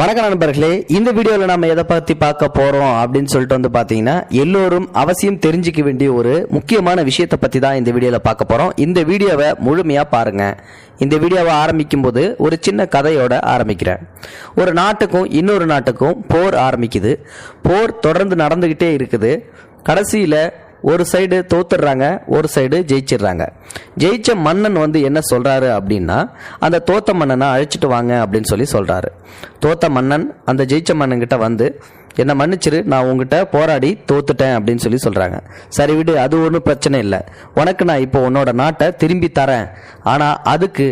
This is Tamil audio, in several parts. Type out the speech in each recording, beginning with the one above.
வணக்கம் நண்பர்களே இந்த வீடியோவில் நம்ம எதை பற்றி பார்க்க போகிறோம் அப்படின்னு சொல்லிட்டு வந்து பார்த்தீங்கன்னா எல்லோரும் அவசியம் தெரிஞ்சுக்க வேண்டிய ஒரு முக்கியமான விஷயத்தை பற்றி தான் இந்த வீடியோவில் பார்க்க போகிறோம் இந்த வீடியோவை முழுமையாக பாருங்கள் இந்த வீடியோவை ஆரம்பிக்கும் போது ஒரு சின்ன கதையோட ஆரம்பிக்கிறேன். ஒரு நாட்டுக்கும் இன்னொரு நாட்டுக்கும் போர் ஆரம்பிக்குது. போர் தொடர்ந்து நடந்துக்கிட்டே இருக்குது. கடைசியில் ஒரு சைடு தோத்துடுறாங்க ஒரு சைடு ஜெயிச்சிடுறாங்க. ஜெயிச்ச மன்னன் வந்து என்ன சொல்கிறாரு அப்படின்னா அந்த தோத்த மன்னனை அழைச்சிட்டு வாங்க அப்படின்னு சொல்லி சொல்கிறாரு தோத்த மன்னன் அந்த ஜெயிச்ச மன்னன் கிட்ட வந்து என்னை மன்னிச்சிரு நான் உங்ககிட்ட போராடி தோத்துட்டேன் அப்படின்னு சொல்லி சொல்கிறாங்க சரி விடு அது ஒன்றும் பிரச்சனை இல்லை. உனக்கு நான் இப்போ உன்னோட நாட்டை திரும்பி தரேன். ஆனால் அதுக்கு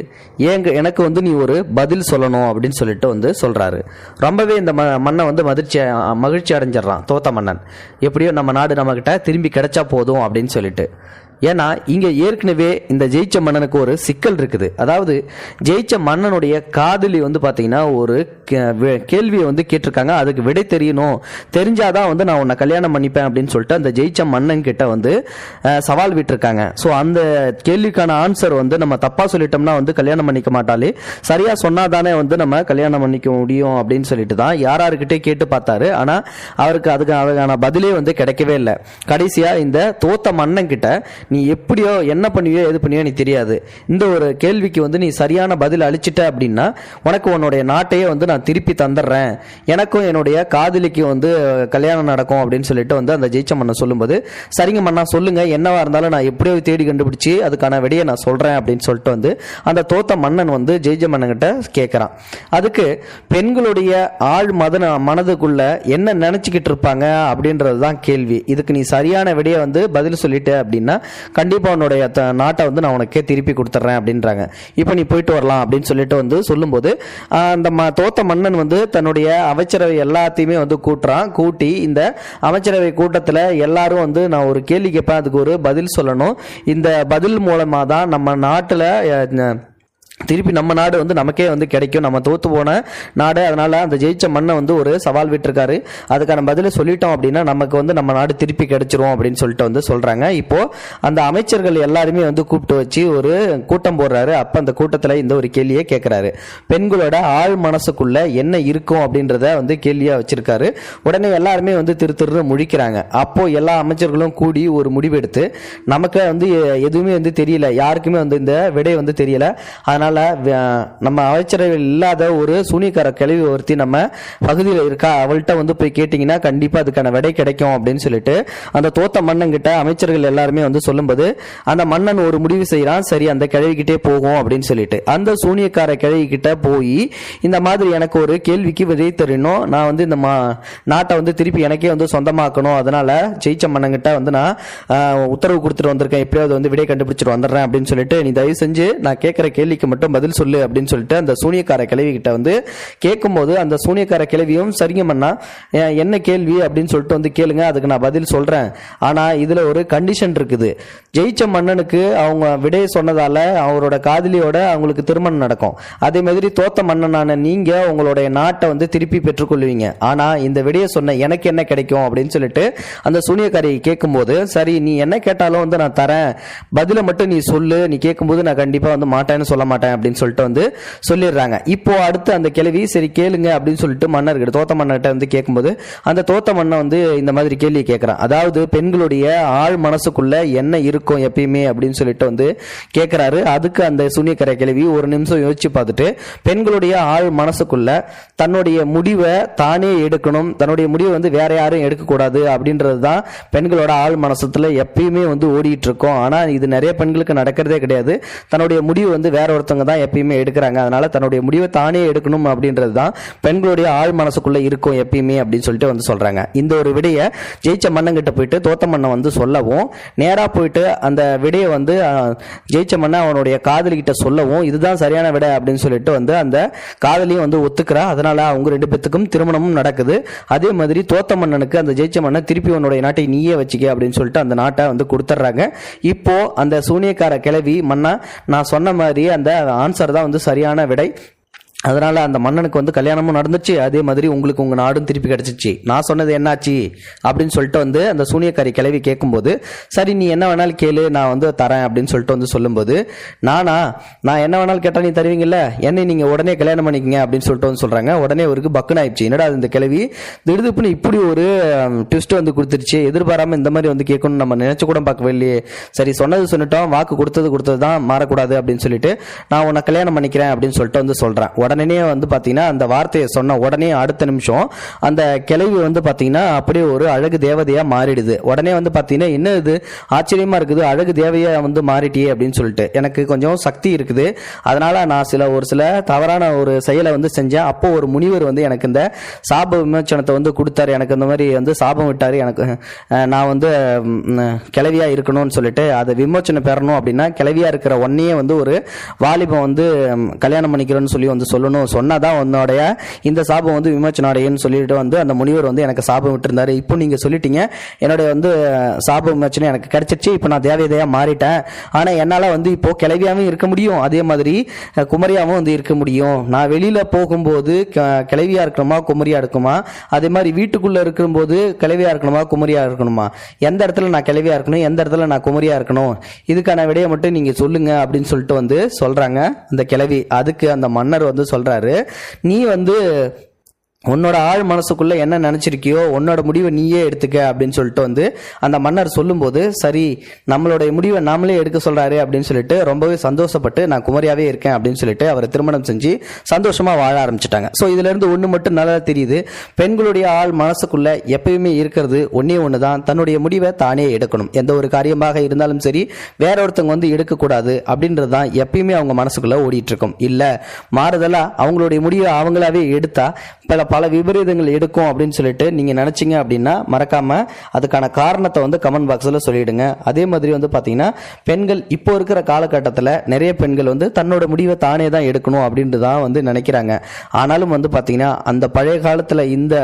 ஏங்க எனக்கு வந்து நீ ஒரு பதில் சொல்லணும் அப்படின்னு சொல்லிட்டு வந்து சொல்கிறாரு ரொம்பவே இந்த ம மன்னன் வந்து மதிர்ச்சி மகிழ்ச்சி அடைஞ்சிடறான் தோத்த மன்னன். எப்படியோ நம்ம நாடு நம்மக்கிட்ட திரும்பி கிடைச்சா போதும் அப்படின்னு சொல்லிட்டு. ஏன்னா இங்கே ஏற்கனவே இந்த ஜெயிச்ச மன்னனுக்கு ஒரு சிக்கல் இருக்குது. அதாவது ஜெயிச்ச மன்னனுடைய காதலி வந்து பார்த்திங்கன்னா ஒரு கேள்வியை வந்து கேட்டிருக்காங்க. அதுக்கு விடை தெரியணும். தெரிஞ்சாதான் வந்து நான் உன்னை கல்யாணம் பண்ணிப்பேன் அப்படின்னு சொல்லிட்டு அந்த ஜெயிச்ச மன்னன் கிட்ட வந்து சவால் விட்டிருக்காங்க. ஸோ அந்த கேள்விக்கான ஆன்சர் வந்து நம்ம தப்பா சொல்லிட்டோம்னா வந்து கல்யாணம் பண்ணிக்க மாட்டாலே சரியா சொன்னாதானே வந்து நம்ம கல்யாணம் பண்ணிக்க முடியும் அப்படின்னு சொல்லிட்டு தான் யாராருக்கிட்டே கேட்டு பார்த்தாரு. ஆனா அவருக்கு அதுக்கு அதுக்கான பதிலே வந்து கிடைக்கவே இல்லை. கடைசியா இந்த தோத்த மன்னன் கிட்ட நீ எப்படியோ என்ன பண்ணுவியோ எது பண்ணுவியோ நீ தெரியாது. இந்த ஒரு கேள்விக்கு வந்து நீ சரியான பதில் அளிச்சிட்ட அப்படின்னா உனக்கு உன்னுடைய நாட்டையே வந்து நான் திருப்பி தந்துடுறேன். எனக்கும் என்னுடைய காதலிக்கு வந்து கல்யாணம் நடக்கும் அப்படின்னு சொல்லிட்டு வந்து அந்த ஜெயிச்ச மன்னன் சொல்லும்போது சரிங்க மன்னா சொல்லுங்க என்னவா இருந்தாலும் நான் எப்படியோ தேடி கண்டுபிடிச்சி அதுக்கான விடையை நான் சொல்றேன் அப்படின்னு சொல்லிட்டு வந்து அந்த தோத்த மன்னன் வந்து ஜெயிச்ச மன்னன் கிட்ட அதுக்கு பெண்களுடைய ஆழ் மதன மனதுக்குள்ள என்ன நினைச்சுக்கிட்டு இருப்பாங்க அப்படின்றது தான் கேள்வி. இதுக்கு நீ சரியான விடையை வந்து பதில் சொல்லிட்ட அப்படின்னா கண்டிப்பா உன்னுடைய த- நாட்டை வந்து நான் உனக்கே திருப்பி கொடுத்துட்றேன் அப்படின்றாங்க. இப்போ நீ போயிட்டு வரலாம் அப்படின்னு சொல்லிட்டு வந்து சொல்லும்போது அந்த ம தோத்த மன்னன் வந்து தன்னுடைய அமைச்சரவை எல்லாத்தையுமே வந்து கூட்டுறான். கூட்டி இந்த அமைச்சரவை கூட்டத்தில் எல்லாரும் வந்து நான் ஒரு கேள்வி கேட்பேன் அதுக்கு ஒரு பதில் சொல்லணும். இந்த பதில் மூலமாக தான் நம்ம நாட்டில் திருப்பி நம்ம நாடு வந்து நமக்கே வந்து கிடைக்கும். நம்ம தோத்து போன நாடு அதனால அந்த ஜெயிச்ச மண்ணை வந்து ஒரு சவால் விட்டுருக்காரு. அதுக்கான பதிலை சொல்லிட்டோம் அப்படின்னா நமக்கு வந்து நம்ம நாடு திருப்பி கிடைச்சிரும் அப்படின்னு சொல்லிட்டு வந்து சொல்றாங்க. இப்போ அந்த அமைச்சர்கள் எல்லாருமே வந்து கூப்பிட்டு வச்சு ஒரு கூட்டம் போடுறாரு. அப்ப அந்த கூட்டத்துல இந்த ஒரு கேள்வியை கேட்கிறாரு பெண்களோட ஆழ் மனசுக்குள்ள என்ன இருக்கும் அப்படின்றத வந்து கேள்வியா வச்சிருக்காரு. உடனே எல்லாருமே வந்து திரு திரு முழிக்கிறாங்க. அப்போ எல்லா அமைச்சர்களும் கூடி ஒரு முடிவெடுத்து நமக்கு வந்து எதுவுமே வந்து தெரியல. யாருக்குமே வந்து இந்த விடை வந்து தெரியல. அதனால நம்மளால் நம்ம அமைச்சரவையில் இல்லாத ஒரு சூனியக்கார கிளவி ஒருத்தி நம்ம பகுதியில் இருக்கா? அவள்கிட்ட வந்து போய் கேட்டிங்கன்னா கண்டிப்பாக அதுக்கான விடை கிடைக்கும் அப்படின்னு சொல்லிட்டு அந்த தோத்த மன்னன் கிட்ட அமைச்சர்கள் எல்லாருமே வந்து சொல்லும்போது அந்த மன்னன் ஒரு முடிவு செய்கிறான் சரி அந்த கிழவிக்கிட்டே போகும் அப்படின்னு சொல்லிட்டு. அந்த சூனியக்கார கிழவி கிட்ட போய் இந்த மாதிரி எனக்கு ஒரு கேள்விக்கு விடை தெரியணும் நான் வந்து இந்த மா நாட்டை வந்து திருப்பி எனக்கே வந்து சொந்தமாக்கணும். அதனால ஜெயிச்ச மன்னங்கிட்ட வந்து நான் உத்தரவு கொடுத்துட்டு வந்திருக்கேன். எப்படியாவது வந்து விடை கண்டுபிடிச்சிட்டு வந்துடுறேன் அப்படின்னு சொல்லிட்டு நீ தயவு செஞ்சு நான் கேட்குற கேள்விக்கு மட்டும் பதில் சொல்லு அப்படின்னு சொல்லிட்டு அந்த சூனியக்கார கிழவி கிட்ட வந்து கேட்கும்போது அந்த சூனியக்கார கிழவியும் சரிங்க மன்னா என்ன கேள்வி அப்படின்னு சொல்லிட்டு வந்து கேளுங்க அதுக்கு நான் பதில் சொல்றேன். ஆனா இதுல ஒரு கண்டிஷன் இருக்குது. ஜெயிச்ச மன்னனுக்கு அவங்க விடையை சொன்னதால அவரோட காதலியோட அவங்களுக்கு திருமணம் நடக்கும். அதே மாதிரி தோத்த மன்னனான நீங்க உங்களுடைய நாட்டை வந்து திருப்பி பெற்றுக்கொள்வீங்க. ஆனா இந்த விடையை சொன்ன எனக்கு என்ன கிடைக்கும் அப்படின்னு சொல்லிட்டு அந்த சூனியக்காரியை கேட்கும்போது சரி நீ என்ன கேட்டாலும் வந்து நான் தரேன். பதிலை மட்டும் நீ சொல்லு. நீ கேட்கும்போது நான் கண்டிப்பா வந்து மாட்டேன்னு சொல்ல மாட்டேன். அப்படின்னு சொல்லிட்டு வந்து சொல்லிடுறாங்க. இப்போ அடுத்து அந்த கேள்வி சரி கேளுங்க அப்படின்னு சொல்லிட்டு மன்னர்கிட்ட தோத்த மன்னர்கிட்ட வந்து கேட்கும்போது அந்த தோத்த மன்னன் வந்து இந்த மாதிரி கேள்வி கேட்குறான். அதாவது பெண்களுடைய ஆள் மனசுக்குள்ள என்ன இருக்கும் எப்பயுமே அப்படின்னு சொல்லிட்டு வந்து கேட்குறாரு. அதுக்கு அந்த சூனியக்கரை கேள்வி ஒரு நிமிஷம் யோசிச்சு பார்த்துட்டு பெண்களுடைய ஆழ் மனசுக்குள்ள தன்னுடைய முடிவை தானே எடுக்கணும் தன்னுடைய முடிவை வந்து வேற யாரும் எடுக்கக்கூடாது அப்படின்றது தான் பெண்களோட ஆழ் மனசுல எப்பயுமே வந்து ஓடிட்டு இருக்கோம். ஆனா இது நிறைய பெண்களுக்கு நடக்கிறதே கிடையாது. தன்னுடைய முடிவு வந்து வேற ஒருத்தவங்க தான் எப்பயுமே எடுக்கிறாங்க. அதனால தன்னுடைய முடிவை தானே எடுக்கணும் அப்படின்றது தான் பெண்களுடைய ஆழ் மனசுக்குள்ள இருக்கும் எப்பயுமே அப்படின்னு சொல்லிட்டு வந்து சொல்றாங்க. இந்த ஒரு விடையை ஜெயிச்ச மன்னங்கிட்ட போயிட்டு தோத்த மன்னன் வந்து சொல்லவும் நேராக போயிட்டு அந்த விடையை வந்து ஜெயிச்ச மன்னன் அவனுடைய காதலிக்கிட்ட சொல்லவும் இதுதான் சரியான விடை அப்படின்னு சொல்லிட்டு வந்து அந்த காதலியும் வந்து ஒத்துக்கிறா. அதனால அவங்க ரெண்டு பேத்துக்கும் திருமணமும் நடக்குது. அதே மாதிரி தோத்த மன்னனுக்கு அந்த ஜெயிச்ச மன்னன் திருப்பி உன்னுடைய நாட்டை நீயே வச்சுக்க அப்படின்னு சொல்லிட்டு அந்த நாட்டை வந்து கொடுத்துட்றாங்க இப்போ அந்த சூனியக்கார கிளவி மன்னா நான் சொன்ன மாதிரி அந்த ஆன்சர் தான் வந்து சரியான விடை. அதனால அந்த மன்னனுக்கு வந்து கல்யாணமும் நடந்துச்சு. அதே மாதிரி உங்களுக்கு உங்கள் நாடும் திருப்பி கிடச்சிச்சு. நான் சொன்னது என்னாச்சு? அப்படின்னு சொல்லிட்டு வந்து அந்த சூனியக்காரி கிளவி கேட்கும்போது சரி நீ என்ன வேணாலும் கேளு நான் வந்து தரேன் அப்படின்னு சொல்லிட்டு வந்து சொல்லும்போது நானா? நான் என்ன வேணாலும் கேட்டால் நீ தருவீங்கல்ல? என்னை நீங்கள் உடனே கல்யாணம் பண்ணிக்கங்க அப்படின்னு சொல்லிட்டு வந்து சொல்கிறாங்க உடனே அவருக்கு பக்குன்னு ஆயிடுச்சு என்னடா இந்த கிளவி? திடுதுப்புன்னு இப்படி ஒரு ட்விஸ்ட் வந்து கொடுத்துருச்சு. எதிர்பாராமல் இந்த மாதிரி வந்து கேட்கணும்னு நம்ம நினச்சி கூட பார்க்கவே இல்லையே. சரி சொன்னது சொன்னிட்டோம் வாக்கு கொடுத்தது கொடுத்தது தான் மாறக்கூடாது அப்படின்னு சொல்லிட்டு நான் உன்னை கல்யாணம் பண்ணிக்கிறேன் அப்படின்னு சொல்லிட்டு வந்து சொல்கிறேன் உடனே வந்து பார்த்தீங்கன்னா அந்த வார்த்தையை சொன்ன உடனே அடுத்த நிமிஷம் அந்த கிளவி வந்து பார்த்தீங்கன்னா அப்படியே ஒரு அழகு தேவதையாக மாறிடுது. உடனே வந்து பார்த்தீங்கன்னா என்ன இது? ஆச்சரியமாக இருக்குது. அழகு தேவையாக வந்து மாறிட்டியே? அப்படின்னு சொல்லிட்டு. எனக்கு கொஞ்சம் சக்தி இருக்குது. அதனால் நான் சில ஒரு சில தவறான ஒரு செயலை வந்து செஞ்சேன். அப்போது ஒரு முனிவர் வந்து எனக்கு இந்த சாப விமோச்சனத்தை வந்து கொடுத்தாரு. எனக்கு இந்த மாதிரி வந்து சாபம் விட்டார். எனக்கு நான் வந்து கிளவியாக இருக்கணும்னு சொல்லிட்டு அதை விமோச்சனை பெறணும் அப்படின்னா கிளவியாக இருக்கிற ஒன்னையே வந்து ஒரு வாலிபம் வந்து கல்யாணம் பண்ணிக்கிறோன்னு சொல்லி வந்து சொல்லணும். சொன்னாதான் உன்னோடைய இந்த சாபம் வந்து விமோச்சனம் அடையும்னு சொல்லிட்டு வந்து அந்த முனிவர் வந்து எனக்கு சாபம் விட்டுருந்தாரு. இப்போ நீங்க சொல்லிட்டீங்க. என்னுடைய வந்து சாப விமோச்சனம் எனக்கு கிடைச்சிருச்சு. இப்போ நான் தேவதையா மாறிட்டேன். ஆனா என்னால வந்து இப்போ கிளவியாவும் இருக்க முடியும். அதே மாதிரி குமரியாகவும் குமரியாவும் வந்து இருக்க முடியும். நான் வெளியில போகும்போது க- கிளவியா இருக்கணுமா குமரியா இருக்குமா? அதே மாதிரி வீட்டுக்குள்ள இருக்கும்போது கிளவியா இருக்கணுமா குமரியா இருக்கணுமா? எந்த இடத்துல நான் கிளவியா இருக்கணும் எந்த இடத்துல நான் குமரியா இருக்கணும்? இதுக்கான விடையை மட்டும் நீங்க சொல்லுங்க அப்படின்னு சொல்லிட்டு வந்து சொல்றாங்க. அந்த கிளவி அதுக்கு அந்த மன்னர் வந்து சொல்கிறாரு நீ வந்து உன்னோட ஆழ் மனசுக்குள்ள என்ன நினைச்சிருக்கியோ உன்னோட முடிவை நீயே எடுத்துக்க அப்படின்னு சொல்லிட்டு வந்து அந்த மன்னர் சொல்லும்போது சரி நம்மளுடைய முடிவை நாமளே எடுக்க சொல்றாரு அப்படின்னு சொல்லிட்டு ரொம்பவே சந்தோஷப்பட்டு நான் குமரியாவே இருக்கேன் அப்படின்னு சொல்லிட்டு அவரை திருமணம் செஞ்சு சந்தோஷமா வாழ ஆரம்பிச்சிட்டாங்க. ஸோ இதுல இருந்து ஒன்று மட்டும் நல்லா தெரியுது. பெண்களுடைய ஆள் மனசுக்குள்ள எப்பயுமே இருக்கிறது ஒன்னே ஒன்று தான் தன்னுடைய முடிவை தானே எடுக்கணும். எந்த ஒரு காரியமாக இருந்தாலும் சரி வேற ஒருத்தவங்க வந்து எடுக்கக்கூடாது அப்படின்றது தான் எப்பயுமே அவங்க மனசுக்குள்ள ஓடிட்டு இருக்கும். இல்லை மாறுதலா அவங்களுடைய முடிவை அவங்களாவே எடுத்தா பல பல விபரீதங்கள் எடுக்கும் அப்படின்னு சொல்லிட்டு நீங்க நினைச்சீங்க அப்படின்னா மறக்காம அதுக்கான காரணத்தை வந்து கமெண்ட் பாக்ஸ்ல சொல்லிடுங்க. அதே மாதிரி வந்து பாத்தீங்கன்னா பெண்கள் இப்போ இருக்கிற காலகட்டத்தில் நிறைய பெண்கள் வந்து தன்னோட முடிவை தானே தான் எடுக்கணும் அப்படின்ட்டு தான் வந்து நினைக்கிறாங்க. ஆனாலும் வந்து பாத்தீங்கன்னா அந்த பழைய காலத்துல இந்த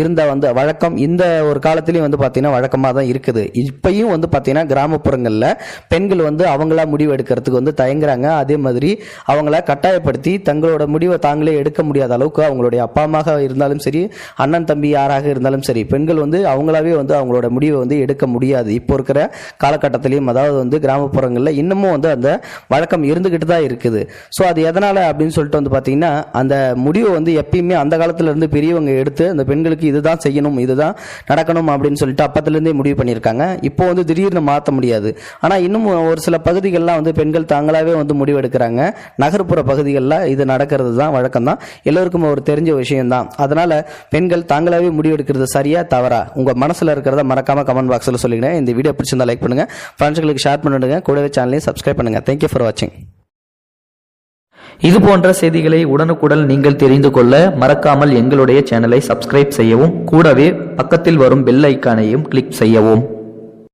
இருந்த வந்து வழக்கம் இந்த ஒரு காலத்திலயும் வந்து பாத்தீங்கன்னா வழக்கமா தான் இருக்குது. இப்பயும் வந்து பாத்தீங்கன்னா கிராமப்புறங்கள்ல பெண்கள் வந்து அவங்களா முடிவு எடுக்கிறதுக்கு வந்து தயங்குறாங்க. அதே மாதிரி அவங்கள கட்டாயப்படுத்தி தங்களோட முடிவை தாங்களே எடுக்க முடியாத அளவுக்கு அவங்களுடைய அப்பா அம்மாக இருந்தாலும் சரி அண்ணன் தம்பி யாராக இருந்தாலும் சரி பெண்கள் வந்து அவங்களாவே வந்து அவங்களோட முடிவை வந்து எடுக்க முடியாது. இப்போ இருக்கிற காலகட்டத்திலையும் அதாவது வந்து கிராமப்புறங்களில் இன்னமும் வந்து அந்த வழக்கம் இருந்துக்கிட்டு தான் இருக்குது. ஸோ அது எதனால் அப்படின்னு சொல்லிட்டு வந்து பார்த்தீங்கன்னா அந்த முடிவை வந்து எப்பயுமே அந்த காலத்தில் இருந்து பெரியவங்க எடுத்து அந்த பெண்களுக்கு இதுதான் செய்யணும் இதுதான் நடக்கணும் அப்படின்னு சொல்லிட்டு அப்பத்துலேருந்தே முடிவு பண்ணியிருக்காங்க. இப்போ வந்து திடீர்னு மாற்ற முடியாது. ஆனால் இன்னும் ஒரு சில பகுதிகள்லாம் வந்து பெண்கள் தாங்களாகவே வந்து முடிவெடுக்கிறாங்க நகர்ப்புற பகுதிகளில் இது நடக்கிறது தான் வழக்கம் தான் எல்லோருக்கும் ஒரு தெரிஞ்ச விஷயம் தான் அதனால பெண்கள் தாங்களாகவே முடிவெடுக்கிறது சரியா தவறா? உங்கள் மனசில் இருக்கிறத மறக்காம கமெண்ட் பாக்ஸில் சொல்லிடுங்க இந்த வீடியோ பிடிச்சிருந்தா லைக் பண்ணுங்கள் ஃப்ரெண்ட்ஸ்களுக்கு ஷேர் பண்ணிடுங்க. கூடவே சேனலையும் சப்ஸ்கிரைப் பண்ணுங்கள் தேங்க்யூ ஃபார் வாட்சிங் இது போன்ற செய்திகளை உடனுக்குடன் நீங்கள் தெரிந்து கொள்ள மறக்காமல் எங்களுடைய சேனலை சப்ஸ்கிரைப் செய்யவும் கூடவே பக்கத்தில் வரும் பெல் ஐக்கானையும் கிளிக் செய்யவும்.